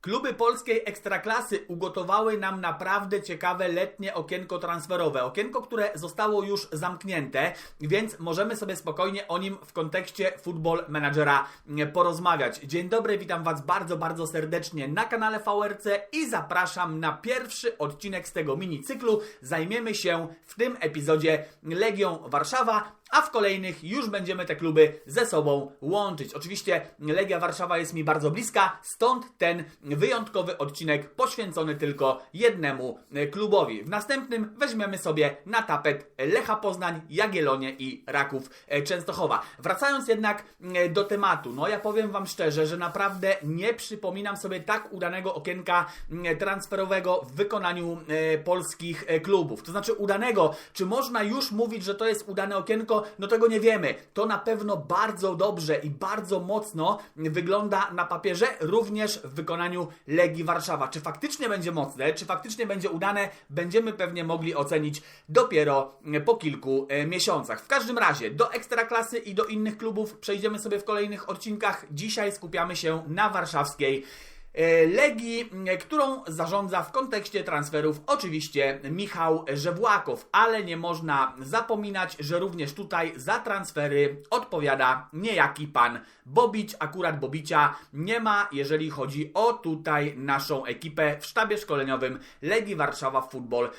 Kluby polskiej ekstraklasy ugotowały nam naprawdę ciekawe letnie okienko transferowe. Okienko, które zostało już zamknięte, więc możemy sobie spokojnie o nim w kontekście Football Managera porozmawiać. Dzień dobry, witam Was bardzo, bardzo serdecznie na kanale VRC i zapraszam na pierwszy odcinek z tego mini cyklu. Zajmiemy się w tym epizodzie Legią Warszawa, a w kolejnych już będziemy te kluby ze sobą łączyć. Oczywiście Legia Warszawa jest mi bardzo bliska, stąd ten wyjątkowy odcinek poświęcony tylko jednemu klubowi. W następnym weźmiemy sobie na tapet Lecha Poznań, Jagiellonie i Raków Częstochowa. Wracając jednak do tematu, no ja powiem Wam szczerze, że naprawdę nie przypominam sobie tak udanego okienka transferowego w wykonaniu polskich klubów. To znaczy udanego, czy można już mówić, że to jest udane okienko? No tego nie wiemy. To na pewno bardzo dobrze i bardzo mocno wygląda na papierze, również w wykonaniu Legii Warszawa. Czy faktycznie będzie mocne, czy faktycznie będzie udane, będziemy pewnie mogli ocenić dopiero po kilku e, miesiącach. W każdym razie do Ekstraklasy i do innych klubów przejdziemy sobie w kolejnych odcinkach. Dzisiaj skupiamy się na warszawskiej E, Legii, którą zarządza w kontekście transferów oczywiście Michał Żewłakow, ale nie można zapominać, że również tutaj za transfery odpowiada niejaki pan Bobić. Akurat Bobicia nie ma, jeżeli chodzi o tutaj naszą ekipę w sztabie szkoleniowym Legii Warszawa Football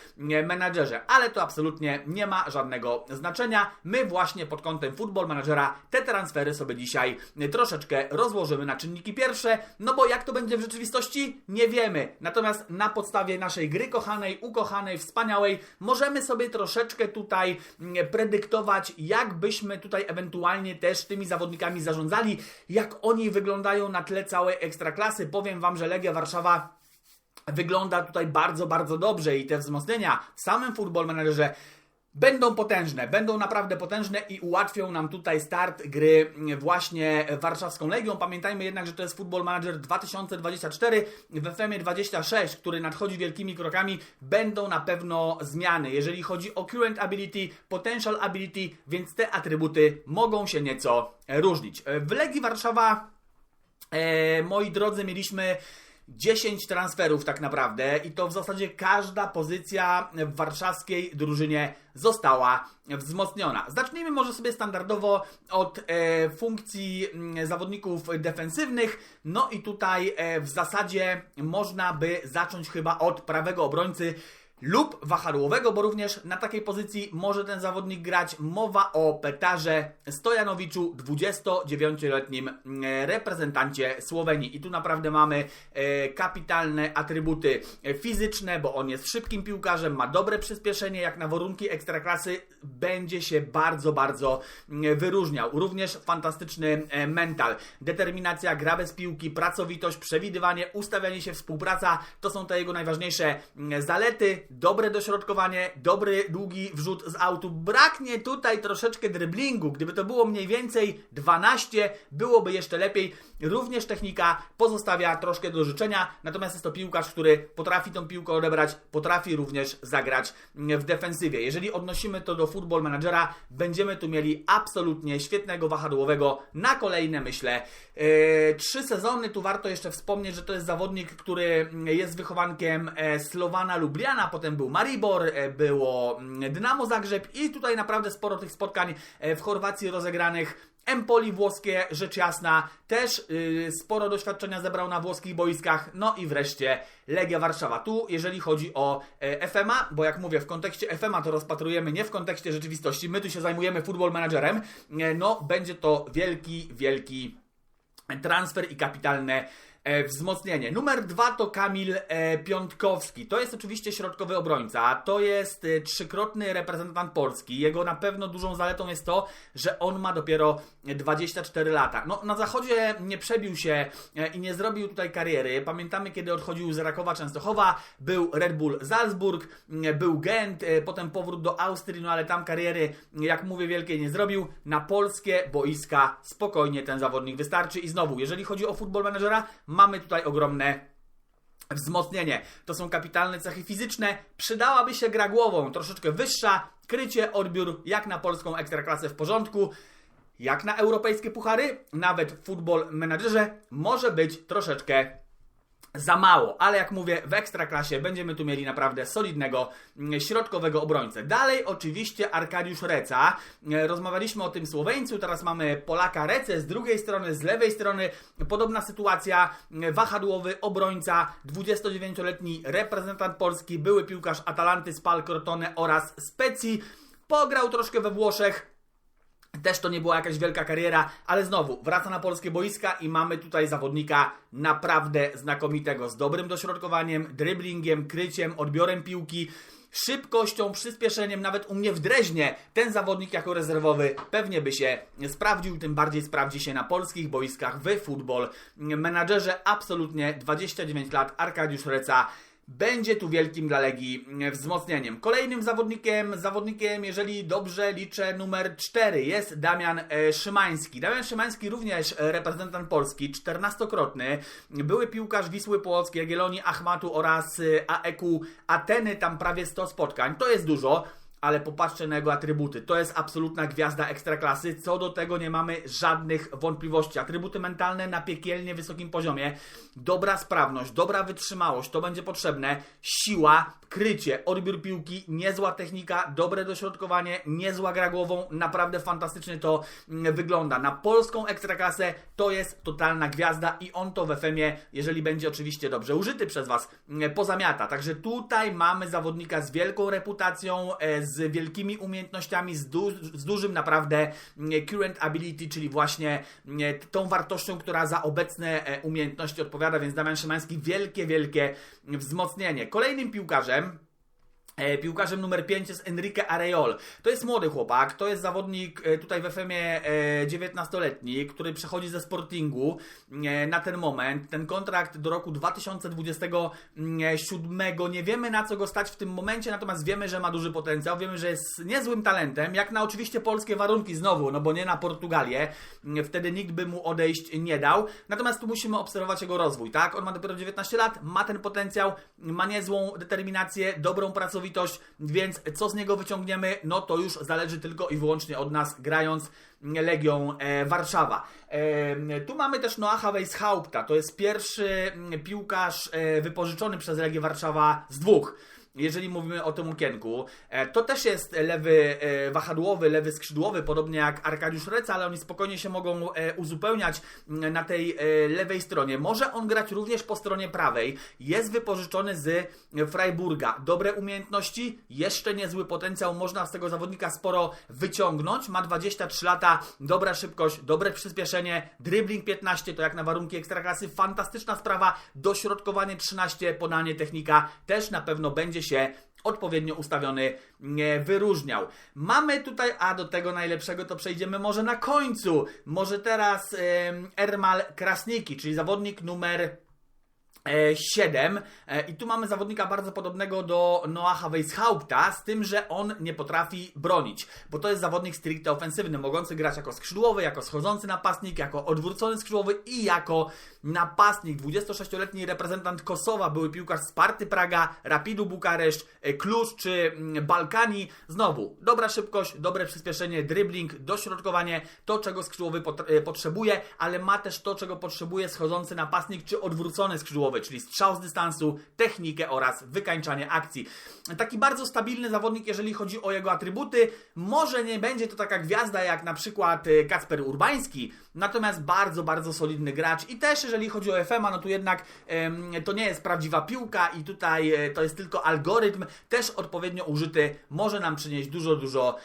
Managerze, ale to absolutnie nie ma żadnego znaczenia. My właśnie pod kątem Football Managera te transfery sobie dzisiaj troszeczkę rozłożymy na czynniki pierwsze, no bo jak to będzie w rzeczywistości? Nie wiemy. Natomiast na podstawie naszej gry kochanej, ukochanej, wspaniałej, możemy sobie troszeczkę tutaj mm, predyktować, jak byśmy tutaj ewentualnie też tymi zawodnikami zarządzali, jak oni wyglądają na tle całej ekstraklasy. Powiem Wam, że Legia Warszawa wygląda tutaj bardzo, bardzo dobrze i te wzmocnienia w samym Football Managerze będą potężne, będą naprawdę potężne i ułatwią nam tutaj start gry właśnie warszawską Legią. Pamiętajmy jednak, że to jest Football Manager 2024 w FM 26, który nadchodzi wielkimi krokami. Będą na pewno zmiany, jeżeli chodzi o current ability, potential ability, więc te atrybuty mogą się nieco różnić. W Legii Warszawa, e, moi drodzy, mieliśmy 10 transferów tak naprawdę i to w zasadzie każda pozycja w warszawskiej drużynie została wzmocniona. Zacznijmy może sobie standardowo od e, funkcji mm, zawodników defensywnych. No i tutaj e, w zasadzie można by zacząć chyba od prawego obrońcy lub wahadłowego, bo również na takiej pozycji może ten zawodnik grać. Mowa o Petarze Stojanowiczu, 29-letnim mm, reprezentancie Słowenii. I tu naprawdę mamy e, kapitalne atrybuty fizyczne, bo on jest szybkim piłkarzem, ma dobre przyspieszenie, jak na warunki ekstraklasy będzie się bardzo, bardzo mm, wyróżniał. Również fantastyczny e, mental, determinacja, gra bez piłki, pracowitość, przewidywanie, ustawianie się, współpraca, to są te jego najważniejsze mm, zalety dobre dośrodkowanie, dobry, długi wrzut z autu. Braknie tutaj troszeczkę dryblingu. Gdyby to było mniej więcej 12, byłoby jeszcze lepiej. Również technika pozostawia troszkę do życzenia, natomiast jest to piłkarz, który potrafi tą piłkę odebrać, potrafi również zagrać w defensywie. Jeżeli odnosimy to do Football Managera, będziemy tu mieli absolutnie świetnego wahadłowego na kolejne, myślę, yy, trzy sezony. Tu warto jeszcze wspomnieć, że to jest zawodnik, który jest wychowankiem e, Slowana Lubliana, potem był Maribor, e, było mm, Dynamo Zagrzeb i tutaj naprawdę sporo tych spotkań e, w Chorwacji rozegranych Empoli włoskie, rzecz jasna, też yy, sporo doświadczenia zebrał na włoskich boiskach. No i wreszcie Legia Warszawa. Tu, jeżeli chodzi o e, FMA, bo jak mówię, w kontekście FMA to rozpatrujemy nie w kontekście rzeczywistości, my tu się zajmujemy football managerem, e, no będzie to wielki, wielki transfer i kapitalne wzmocnienie. Numer dwa to Kamil e, Piątkowski. To jest oczywiście środkowy obrońca. To jest e, trzykrotny reprezentant Polski. Jego na pewno dużą zaletą jest to, że on ma dopiero 24 lata. No, na zachodzie nie przebił się e, i nie zrobił tutaj kariery. Pamiętamy, kiedy odchodził z Rakowa Częstochowa, był Red Bull Salzburg, e, był Gent, e, potem powrót do Austrii, no ale tam kariery, jak mówię, wielkiej nie zrobił. Na polskie boiska spokojnie ten zawodnik wystarczy. I znowu, jeżeli chodzi o futbol menedżera, mamy tutaj ogromne wzmocnienie. To są kapitalne cechy fizyczne. Przydałaby się gra głową, troszeczkę wyższa, krycie, odbiór jak na polską ekstraklasę w porządku. Jak na europejskie puchary, nawet w Football Managerze może być troszeczkę za mało, ale jak mówię, w ekstraklasie będziemy tu mieli naprawdę solidnego mm, środkowego obrońcę. Dalej oczywiście Arkadiusz Reca. E, rozmawialiśmy o tym Słoweńcu, teraz mamy Polaka Recę z drugiej strony, z lewej strony podobna sytuacja, e, wahadłowy obrońca, 29-letni reprezentant Polski, były piłkarz Atalanty, Spal, Crotone oraz Specji. Pograł troszkę we Włoszech, też to nie była jakaś wielka kariera, ale znowu wraca na polskie boiska i mamy tutaj zawodnika naprawdę znakomitego, z dobrym dośrodkowaniem, dribblingiem, kryciem, odbiorem piłki szybkością, przyspieszeniem, nawet u mnie w Dreźnie ten zawodnik jako rezerwowy pewnie by się sprawdził, tym bardziej sprawdzi się na polskich boiskach w futbol. Menadżerze absolutnie 29 lat, Arkadiusz Reca będzie tu wielkim dla Legii wzmocnieniem. Kolejnym zawodnikiem, zawodnikiem, jeżeli dobrze liczę, numer 4 jest Damian e, Szymański. Damian Szymański również reprezentant Polski, 14-krotny, były piłkarz Wisły Płock, Jagiellonii Achmatu oraz e, AEQ Ateny, tam prawie 100 spotkań. To jest dużo ale popatrzcie na jego atrybuty. To jest absolutna gwiazda ekstraklasy. Co do tego nie mamy żadnych wątpliwości. Atrybuty mentalne na piekielnie wysokim poziomie. Dobra sprawność, dobra wytrzymałość, to będzie potrzebne. Siła, krycie, odbiór piłki, niezła technika, dobre dośrodkowanie, niezła gra głową. Naprawdę fantastycznie to mm, wygląda. Na polską ekstraklasę to jest totalna gwiazda i on to w FM-ie, jeżeli będzie oczywiście dobrze użyty przez Was, mm, pozamiata. Także tutaj mamy zawodnika z wielką reputacją, e, z wielkimi umiejętnościami, z, du z dużym naprawdę mm, current ability, czyli właśnie mm, tą wartością, która za obecne e, umiejętności odpowiada, więc Damian Szymański wielkie, wielkie wzmocnienie. Kolejnym piłkarzem piłkarzem numer 5 jest Enrique Areyol. To jest młody chłopak, to jest zawodnik e, tutaj w FM-ie 19-letni, który przechodzi ze Sportingu e, na ten moment. Ten kontrakt do roku 2027. Nie wiemy na co go stać w tym momencie, natomiast wiemy, że ma duży potencjał. Wiemy, że jest niezłym talentem, jak na oczywiście polskie warunki znowu, no bo nie na Portugalię. Wtedy nikt by mu odejść nie dał. Natomiast tu musimy obserwować jego rozwój, tak? On ma dopiero 19 lat, ma ten potencjał, ma niezłą determinację, dobrą pracowitość więc co z niego wyciągniemy, no to już zależy tylko i wyłącznie od nas, grając Legią e, Warszawa. E, tu mamy też Noacha Weishaupta, to jest pierwszy piłkarz e, wypożyczony przez Legię Warszawa z dwóch jeżeli mówimy o tym okienku. E, to też jest lewy e, wahadłowy, lewy skrzydłowy, podobnie jak Arkadiusz Reca, ale oni spokojnie się mogą e, uzupełniać mm, na tej lewej stronie. Może on grać również po stronie prawej. Jest wypożyczony z Freiburga. Dobre umiejętności, jeszcze niezły potencjał, można z tego zawodnika sporo wyciągnąć. Ma 23 lata, dobra szybkość, dobre przyspieszenie, dribbling 15 to jak na warunki ekstraklasy, fantastyczna sprawa, dośrodkowanie 13, podanie technika też na pewno będzie się odpowiednio ustawiony wyróżniał. Mamy tutaj, a do tego najlepszego to przejdziemy może na końcu. Może teraz Ermal Krasniki, czyli zawodnik numer 7 e, e, i tu mamy zawodnika bardzo podobnego do Noaha Weishaupta, z tym, że on nie potrafi bronić, bo to jest zawodnik stricte ofensywny, mogący grać jako skrzydłowy, jako schodzący napastnik, jako odwrócony skrzydłowy i jako napastnik. 26-letni reprezentant Kosowa, były piłkarz Sparty Praga, Rapidu Bukareszt, e, Klucz czy mm, Balkani. Znowu, dobra szybkość, dobre przyspieszenie, dribbling, dośrodkowanie, to czego skrzydłowy potrzebuje, ale ma też to, czego potrzebuje schodzący napastnik czy odwrócony skrzydłowy czyli strzał z dystansu, technikę oraz wykańczanie akcji. Taki bardzo stabilny zawodnik, jeżeli chodzi o jego atrybuty. Może nie będzie to taka gwiazda jak na przykład y, Kacper Urbański, natomiast bardzo, bardzo solidny gracz. I też jeżeli chodzi o FM, no tu jednak to nie jest prawdziwa piłka i tutaj e, to jest tylko algorytm, też odpowiednio użyty może nam przynieść dużo, dużo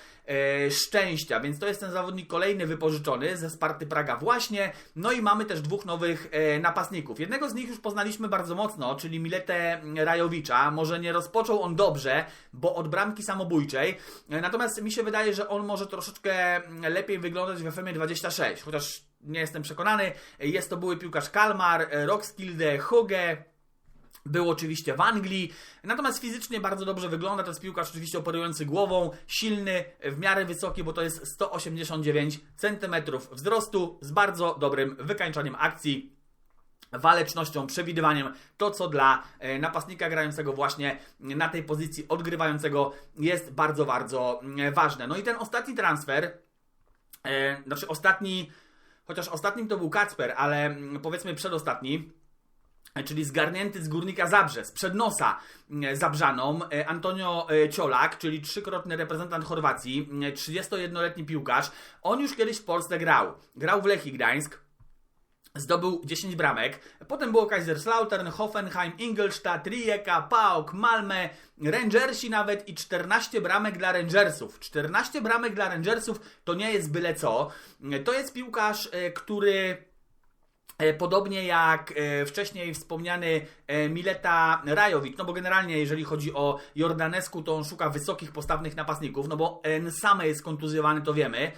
szczęścia, więc to jest ten zawodnik kolejny wypożyczony ze Sparty Praga właśnie. No i mamy też dwóch nowych e, napastników. Jednego z nich już poznaliśmy bardzo mocno, czyli Miletę Rajowicza. Może nie rozpoczął on dobrze, bo od bramki samobójczej. E, natomiast mi się wydaje, że on może troszeczkę lepiej wyglądać w FM 26, chociaż nie jestem przekonany. Jest to były piłkarz Kalmar, Rockskilde, Huge, był oczywiście w Anglii, natomiast fizycznie bardzo dobrze wygląda. To jest piłkarz oczywiście operujący głową, silny, w miarę wysoki, bo to jest 189 cm wzrostu z bardzo dobrym wykańczaniem akcji walecznością, przewidywaniem, to co dla e, napastnika grającego właśnie na tej pozycji odgrywającego jest bardzo, bardzo e, ważne. No i ten ostatni transfer, e, znaczy ostatni, chociaż ostatnim to był Kacper, ale mm, powiedzmy przedostatni, czyli zgarnięty z Górnika Zabrze, z przednosa e, Zabrzaną, e, Antonio e, Ciolak, czyli trzykrotny reprezentant Chorwacji, e, 31-letni piłkarz. On już kiedyś w Polsce grał. Grał w Lechii Gdańsk, Zdobył 10 bramek. Potem było Kaiserslautern, Hoffenheim, Ingolstadt, Rijeka, PAOK, Malmö, Rangersi nawet i 14 bramek dla Rangersów. 14 bramek dla Rangersów to nie jest byle co. To jest piłkarz, e, który E, Podobnie jak e, wcześniej wspomniany e, Mileta Rajowicz, no bo generalnie jeżeli chodzi o Jordanesku, to on szuka wysokich, postawnych napastników, no bo same jest kontuzjowany, to wiemy.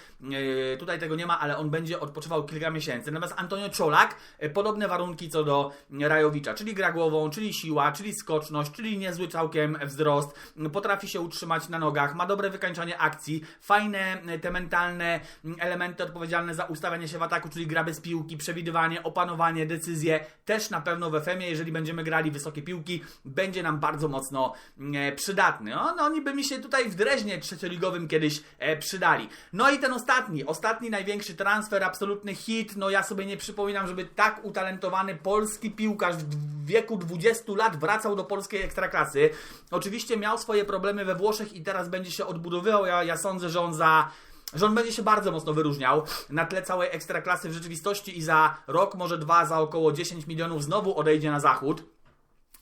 E, Tutaj tego nie ma, ale on będzie odpoczywał kilka miesięcy. Natomiast Antonio Czolak, e, podobne warunki co do Rajowicza, czyli gra głową, czyli siła, czyli skoczność, czyli niezły całkiem wzrost, potrafi się utrzymać na nogach, ma dobre wykańczanie akcji, fajne e, te mentalne elementy odpowiedzialne za ustawianie się w ataku, czyli gra bez piłki, przewidywanie, opanowanie, decyzje, też na pewno w FM-ie, jeżeli będziemy grali wysokie piłki, będzie nam bardzo mocno e, przydatny. No, no oni by mi się tutaj w Dreźnie trzecioligowym kiedyś e, przydali. No i ten ostatni, ostatni największy transfer, absolutny hit, no ja sobie nie przypominam, żeby tak utalentowany polski piłkarz w wieku 20 lat wracał do polskiej ekstraklasy. Oczywiście miał swoje problemy we Włoszech i teraz będzie się odbudowywał, ja, ja sądzę, że on za że on będzie się bardzo mocno wyróżniał na tle całej ekstraklasy w rzeczywistości i za rok, może dwa, za około 10 milionów znowu odejdzie na zachód.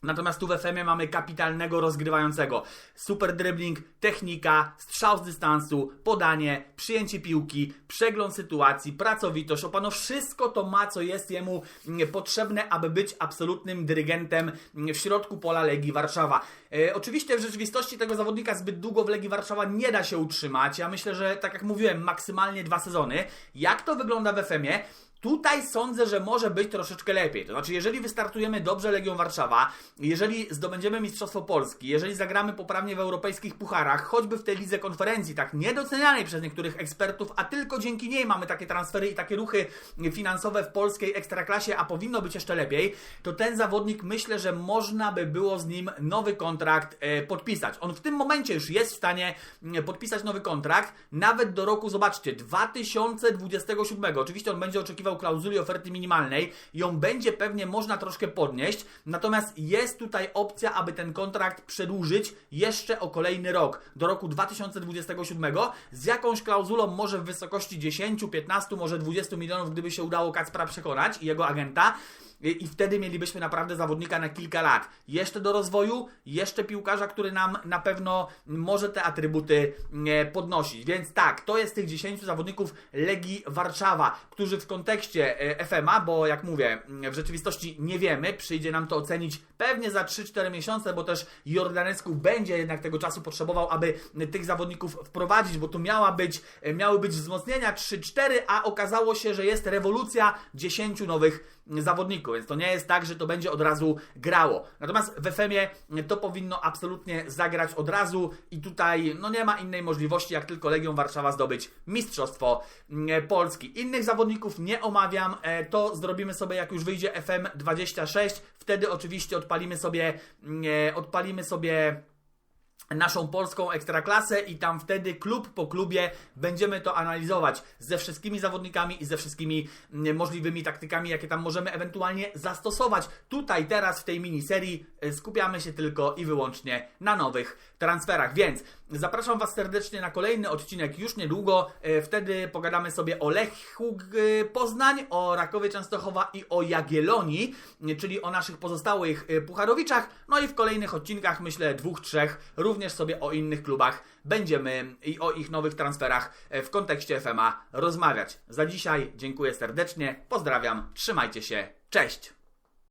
Natomiast tu w FM mamy kapitalnego rozgrywającego. Super dribbling, technika, strzał z dystansu, podanie, przyjęcie piłki, przegląd sytuacji, pracowitość, opano wszystko to ma, co jest jemu mm, potrzebne, aby być absolutnym dyrygentem mm, w środku pola Legii Warszawa. E, oczywiście w rzeczywistości tego zawodnika zbyt długo w Legii Warszawa nie da się utrzymać. Ja myślę, że tak jak mówiłem, maksymalnie dwa sezony. Jak to wygląda w FM-ie? Tutaj sądzę, że może być troszeczkę lepiej. To znaczy, jeżeli wystartujemy dobrze Legią Warszawa, jeżeli zdobędziemy Mistrzostwo Polski, jeżeli zagramy poprawnie w europejskich pucharach, choćby w tej lidze konferencji, tak niedocenianej przez niektórych ekspertów, a tylko dzięki niej mamy takie transfery i takie ruchy finansowe w polskiej ekstraklasie, a powinno być jeszcze lepiej, to ten zawodnik myślę, że można by było z nim nowy kontrakt e, podpisać. On w tym momencie już jest w stanie mm, podpisać nowy kontrakt, nawet do roku, zobaczcie, 2027. Oczywiście on będzie oczekiwał klauzuli oferty minimalnej, ją będzie pewnie można troszkę podnieść, natomiast jest tutaj opcja, aby ten kontrakt przedłużyć jeszcze o kolejny rok, do roku 2027, z jakąś klauzulą może w wysokości 10, 15, może 20 milionów, gdyby się udało Kacpra przekonać i jego agenta. I wtedy mielibyśmy naprawdę zawodnika na kilka lat. Jeszcze do rozwoju, jeszcze piłkarza, który nam na pewno może te atrybuty e, podnosić. Więc tak, to jest tych 10 zawodników Legii Warszawa, którzy w kontekście e, FMA, bo jak mówię, w rzeczywistości nie wiemy, przyjdzie nam to ocenić pewnie za 3-4 miesiące, bo też Jordanesku będzie jednak tego czasu potrzebował, aby tych zawodników wprowadzić, bo tu miała być, e, miały być wzmocnienia 3-4, a okazało się, że jest rewolucja 10 nowych zawodników, więc to nie jest tak, że to będzie od razu grało. Natomiast w FM-ie to powinno absolutnie zagrać od razu i tutaj no nie ma innej możliwości, jak tylko Legią Warszawa zdobyć Mistrzostwo mm, Polski. Innych zawodników nie omawiam, e, to zrobimy sobie jak już wyjdzie FM 26, wtedy oczywiście odpalimy sobie, mm, e, odpalimy sobie naszą polską ekstraklasę i tam wtedy klub po klubie będziemy to analizować ze wszystkimi zawodnikami i ze wszystkimi mm, możliwymi taktykami, jakie tam możemy ewentualnie zastosować. Tutaj teraz w tej miniserii y, skupiamy się tylko i wyłącznie na nowych transferach, więc zapraszam Was serdecznie na kolejny odcinek już niedługo. Y, Wtedy pogadamy sobie o Lechu y, Poznań, o Rakowie Częstochowa i o Jagiellonii, czyli o naszych pozostałych pucharowiczach. No i w kolejnych odcinkach, myślę dwóch, trzech, również sobie o innych klubach będziemy i o ich nowych transferach e, w kontekście FMA rozmawiać. Za dzisiaj dziękuję serdecznie, pozdrawiam, trzymajcie się, cześć!